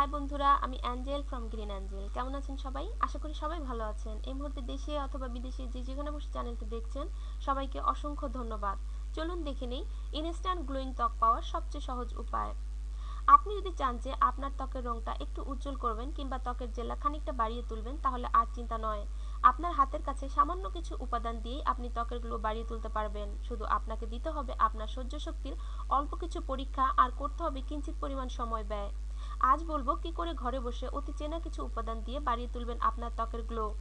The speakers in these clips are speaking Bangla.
হাই বন্ধুরা, আমি অ্যাঞ্জেল ফ্রম গ্রিন অ্যাঞ্জেল কেমন আছেন সবাই? আশা করি সবাই ভালো আছেন। এই মুহূর্তে দেশে অথবা বিদেশে যে যেখানে বসে চ্যানেলটি দেখছেন, সবাইকে অসংখ্য ধন্যবাদ। চলুন দেখে নেই ইনস্ট্যান্ট গ্লোয়িং ত্বক পাওয়ার সবচেয়ে সহজ উপায়। আপনি যদি চান যে আপনার ত্বকের রংটা একটু উজ্জ্বল করবেন কিংবা ত্বকের জেলা খানিকটা বাড়িয়ে তুলবেন, তাহলে আর চিন্তা নয়। আপনার হাতের কাছে সামান্য কিছু উপাদান দিয়েই আপনি ত্বকের গ্লো বাড়িয়ে তুলতে পারবেন। শুধু আপনাকে দিতে হবে আপনার সহ্য শক্তির অল্প কিছু পরীক্ষা, আর করতে হবে কিঞ্চিত পরিমাণ সময় ব্যয়। আজ বলব কি করে ঘরে বসে অতি চেনা কিছু উপাদান দিয়ে বাড়িয়ে তুলবেন আপনার ত্বকের গ্লো।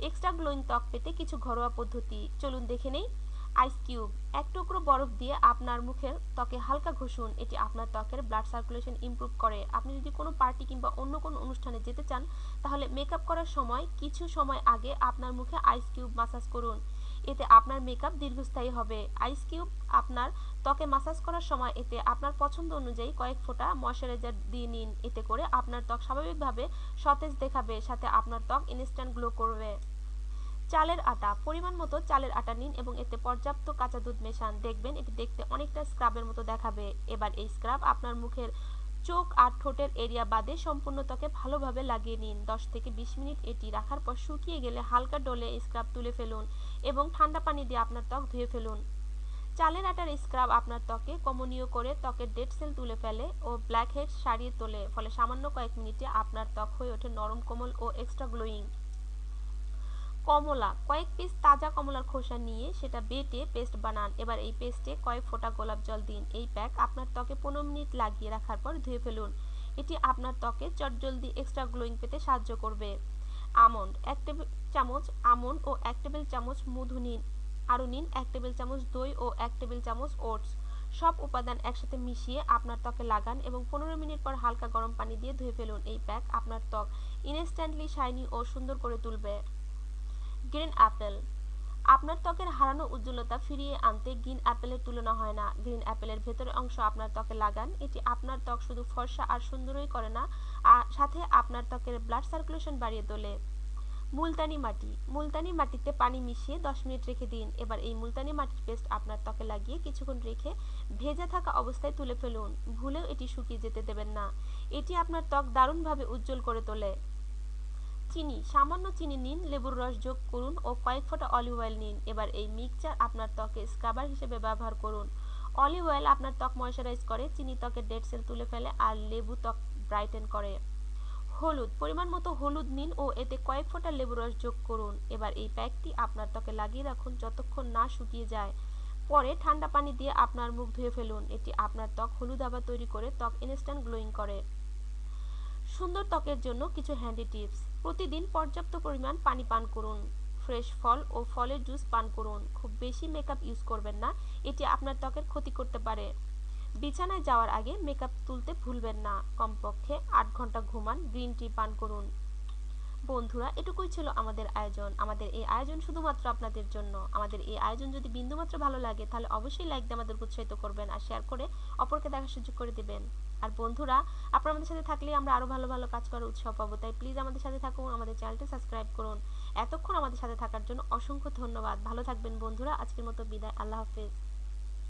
এক্সট্রা গ্লোয়িং ত্বক পেতে কিছু ঘরোয়া পদ্ধতি। চলুন দেখে নেই। আইস কিউব, এক টুকরো বরফ দিয়ে আপনার মুখের ত্বকে হালকা ঘষুন। এটি আপনার ত্বকের ব্লাড সার্কুলেশন ইমপ্রুভ করে। আপনি যদি কোনো পার্টি কিংবা অন্য কোনো অনুষ্ঠানে যেতে চান, তাহলে মেকআপ করার সময়, কিছু সময় আগে আপনার মুখে আইস কিউব মাসাজ করুন। এতে আপনার মেকআপ দীর্ঘস্থায়ী হবে। আইস কিউব আপনার ত্বকে মাসাজ করার সময় এতে আপনার পছন্দ অনুযায়ী কয়েক ফোঁটা ময়শ্চারাইজার দিয়ে নিন। এতে করে আপনার ত্বক স্বাভাবিকভাবে সতেজ দেখাবে, সাথে আপনার ত্বক ইনস্ট্যান্ট গ্লো করবে। চালের আটা, পরিমাণ মতো চালের আটা নিন এবং এতে পর্যাপ্ত কাঁচা দুধ মেশান। দেখবেন এটি দেখতে অনেকটা স্ক্রাবের মতো দেখাবে। এবার এই স্ক্রাব আপনার মুখের চোখ আর ঠোঁটের এরিয়া বাদে সম্পূর্ণ ত্বকে ভালোভাবে লাগিয়ে নিন। দশ থেকে বিশ মিনিট এটি রাখার পর শুকিয়ে গেলে হালকা ডলে স্ক্রাব তুলে ফেলুন এবং ঠান্ডা পানি দিয়ে আপনার ত্বক ধুয়ে ফেলুন। চালের আটার স্ক্রাব আপনার ত্বকে কমনীয় করে ত্বকের ডেড সেল তুলে ফেলে ও ব্ল্যাক হেড সারিয়ে তোলে, ফলে সামান্য কয়েক মিনিটে আপনার ত্বক হয়ে ওঠে নরম কোমল ও এক্সট্রা গ্লোয়িং কমলা, কয়েক পিস তাজা কমলার খোসা নিয়ে সেটা বেটে পেস্ট বানান। এবার এই পেস্টে কয়েক ফোঁটা গোলাপ জল দিন। এই প্যাক আপনার ত্বকে পনেরো মিনিট লাগিয়ে রাখার পর ধুয়ে ফেলুন। এটি আপনার ত্বকে চটজলদি এক্সট্রা গ্লোয়িং পেতে সাহায্য করবে। আমন্ড, এক টেবিল চামচ আমন্ড ও এক টেবিল চামচ মধু নিন। আরও নিন এক টেবিল চামচ দই ও এক টেবিল চামচ ওটস। সব উপাদান একসাথে মিশিয়ে আপনার ত্বকে লাগান এবং পনেরো মিনিট পর হালকা গরম পানি দিয়ে ধুয়ে ফেলুন। এই প্যাক আপনার ত্বক ইনস্ট্যান্টলি শাইনি ও সুন্দর করে তুলবে। Green apple. আপনার ত্বকের হারানো উজ্জ্বলতা ফিরিয়ে আনতে গ্রিন অ্যাপেলের তুলনা হয় না। গ্রিন অ্যাপেলের ভেতরের অংশ আপনার ত্বকে লাগান। এটি আপনার ত্বক শুধু ফর্সা আর সুন্দরই করে না, আর সাথে আপনার ত্বকের ব্লাড সার্কুলেশন বাড়িয়ে তোলে। মুলতানি মাটি। মুলতানি মাটিতে পানি মিশিয়ে দশ মিনিট রেখে দিন। এবার এই মুলতানি মাটির পেস্ট আপনার ত্বকে লাগিয়ে কিছুক্ষণ রেখে ভেজা থাকা অবস্থায় তুলে ফেলুন। ভুলেও এটি শুকিয়ে যেতে দেবেন না। এটি আপনার ত্বক দারুণভাবে উজ্জ্বল করে তোলে। চিনি, সামান্য চিনি নিন, লেবুর রস যোগ করুন ও কয়েক ফোঁটা অলিভ অয়েল নিন। এবার এই মিক্সচার আপনার ত্বকে স্ক্রাবার হিসেবে ব্যবহার করুন। অলিভ অয়েল আপনার ত্বক ময়শ্চারাইজ করে, চিনি ত্বকের ডেড সেল তুলে ফেলে আর লেবু ত্বক ব্রাইটেন করে। হলুদ, পরিমাণ মতো হলুদ নিন ও এতে কয়েক ফোঁটা লেবু রস যোগ করুন। এবার এই প্যাকটি আপনার ত্বকে লাগিয়ে রাখুন যতক্ষণ না শুকিয়ে যায়। পরে ঠান্ডা পানি দিয়ে আপনার মুখ ধুয়ে ফেলুন। এটি আপনার ত্বক হলুদ আবার তৈরি করে ত্বক ইনস্ট্যান্ট গ্লোয়িং করে। সুন্দর ত্বকের জন্য কিছু হ্যান্ডি টিপস প্রতিদিন পর্যাপ্ত পরিমাণ পানি পান করুন। ফ্রেশ ফল ও ফলের জুস পান করুন। খুব বেশি মেকআপ ইউজ করবেন না, এটি আপনার ত্বকের ক্ষতি করতে পারে। বিছানায় যাওয়ার আগে মেকআপ তুলতে ভুলবেন না। কমপক্ষে আট ঘণ্টা ঘুমান গ্রিন টি পান করুন। বন্ধুরা, এটুকুই ছিল আমাদের আয়োজন। আমাদের এই আয়োজন শুধুমাত্র আপনাদের জন্য। আমাদের এই আয়োজন যদি বিন্দুমাত্র ভালো লাগে, তাহলে অবশ্যই লাইক দিয়ে আমাদের উৎসাহিত করবেন আর শেয়ার করে অপরকে দেখার সুযোগ করে দিবেন। আর বন্ধুরা, আপনারা আমাদের সাথে থাকলে আমরা আরও ভালো ভালো কাজ করার উৎসাহ পাবো। তাই প্লিজ আমাদের সাথে থাকুন, আমাদের চ্যানেলটি সাবস্ক্রাইব করুন। এতক্ষণ আমাদের সাথে থাকার জন্য অসংখ্য ধন্যবাদ। ভালো থাকবেন বন্ধুরা। আজকের মতো বিদায়। আল্লাহ হাফেজ।